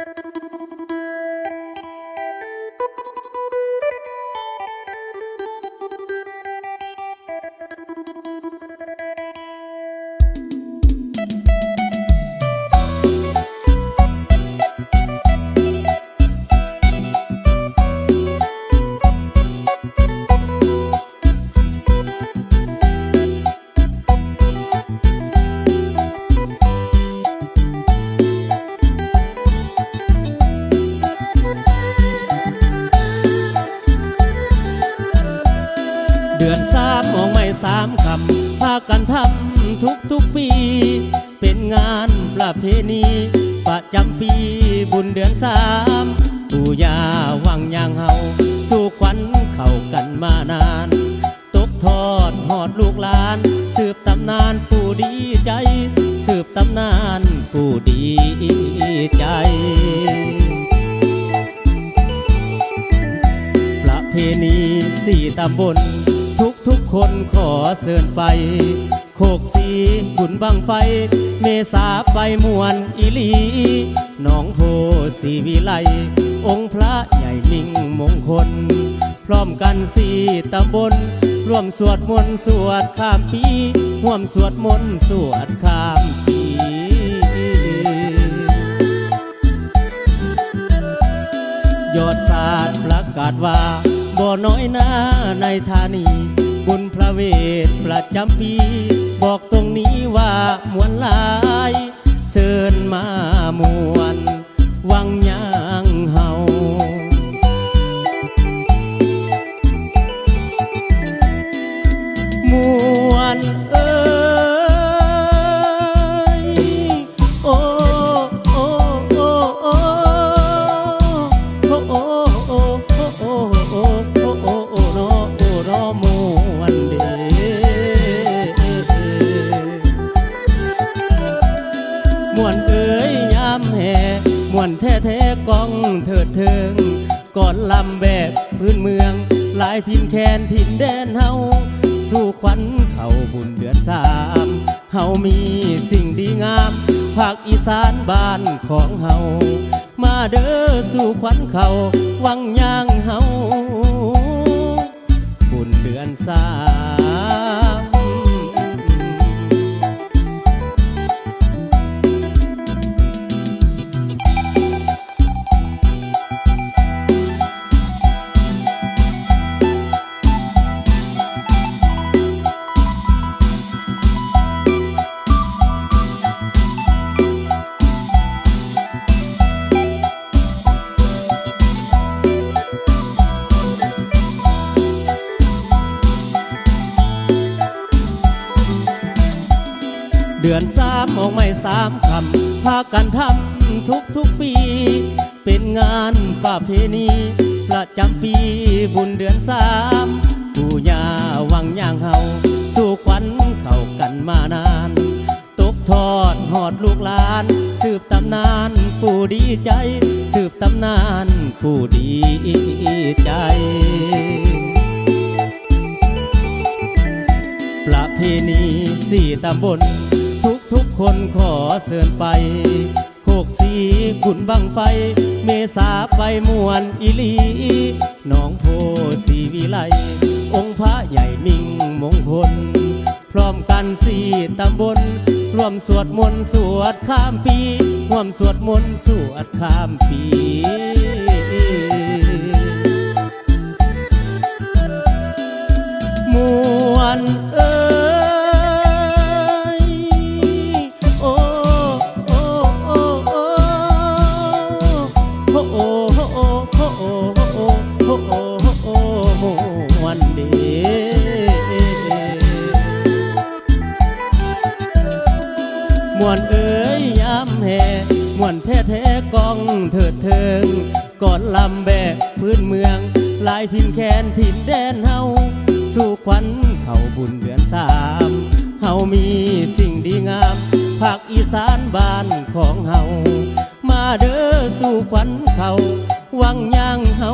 you สามคำพากันทำทุกทุกปี เป็นงานประเพณีประจำปีบุญเดือนสามปู่ย่าวังยางเฮาสู่ขวัญเข้ากันมานาน ตกทอดหอดลูกหลาน สืบตำนานปู่ดีใจ สืบตำนานปู่ดีใจประเพณีสี่ตำบล ทุกคนขอเสิญไป โคกสีบุญบังไฟ เมษาไปมวนอีลีหนองโพสีวิไล องค์พระใหญ่มิ่งมงคล พร้อมกันสี่ตำบล ร่วมสวดมนต์สวดข้ามปีร่วมสวดมนต์สวดข้ามปียอดศาสตร์ประกาศว่าบ่น้อยหน้าในธานี บุญพระเวทประจำปี บอกตรงนี้ว่ามวลลาย มวนเอ้ยยามแห่มวนแท้แท้ๆกองเถิดเทิงก่อนลำแบบพื้นเมือง หลายพินแคนถิ่นแดนเฮาสู่ขวัญเข้าบุญเดือนสามเฮามีสิ่งดีงามภาคอีสานบ้านของเฮามาเด้อสู่ขวัญเขาวังยางเฮา ดือนสามออกไม่สามคำพากันทำทุกทุกปี เป็นงานประเพณีประจำปีบุญเดือนสามปู่ย่าวังย่างเฮาสู่ขวัญเข้ากันมานานตกทอดหอดลูกหลาน สืบตำนานปู่ดีใจ สืบตำนานปู่ดีใจประเพณีสี่ตำบล คนขอเสิญไป โคกสีขุนบังไฟ เมษาไปมวนอีลีหนองโพสีวิไล องค์พระใหญ่มิ่งมงคล พร้อมกันสี่ตำบลร่วมสวดมนต์สวดข้ามปีร่วมสวดมนต์สวดข้ามปีมวน โอ้โหโอ้โหโอ้โหโอ้โหโอ้มวอดีมวนเอ๋ยยามแห่มวนแท้แท้กองเถิดเทิงก่อนลำแบกพื้นเมือง ลายทินแคนทินแดนเฮาสู่ขวัญเข่าบุญเดือนสามเฮามีสิ่งดีงามภาคอีสานบ้านของเฮา เด้อสู่ขวัญเขาวังย่างเฮา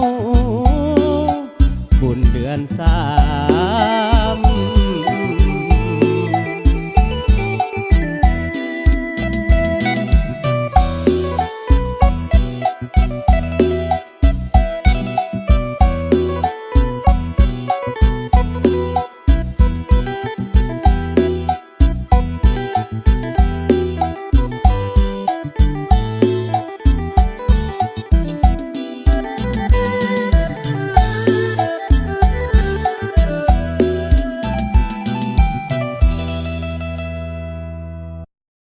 บุญเดือนสาม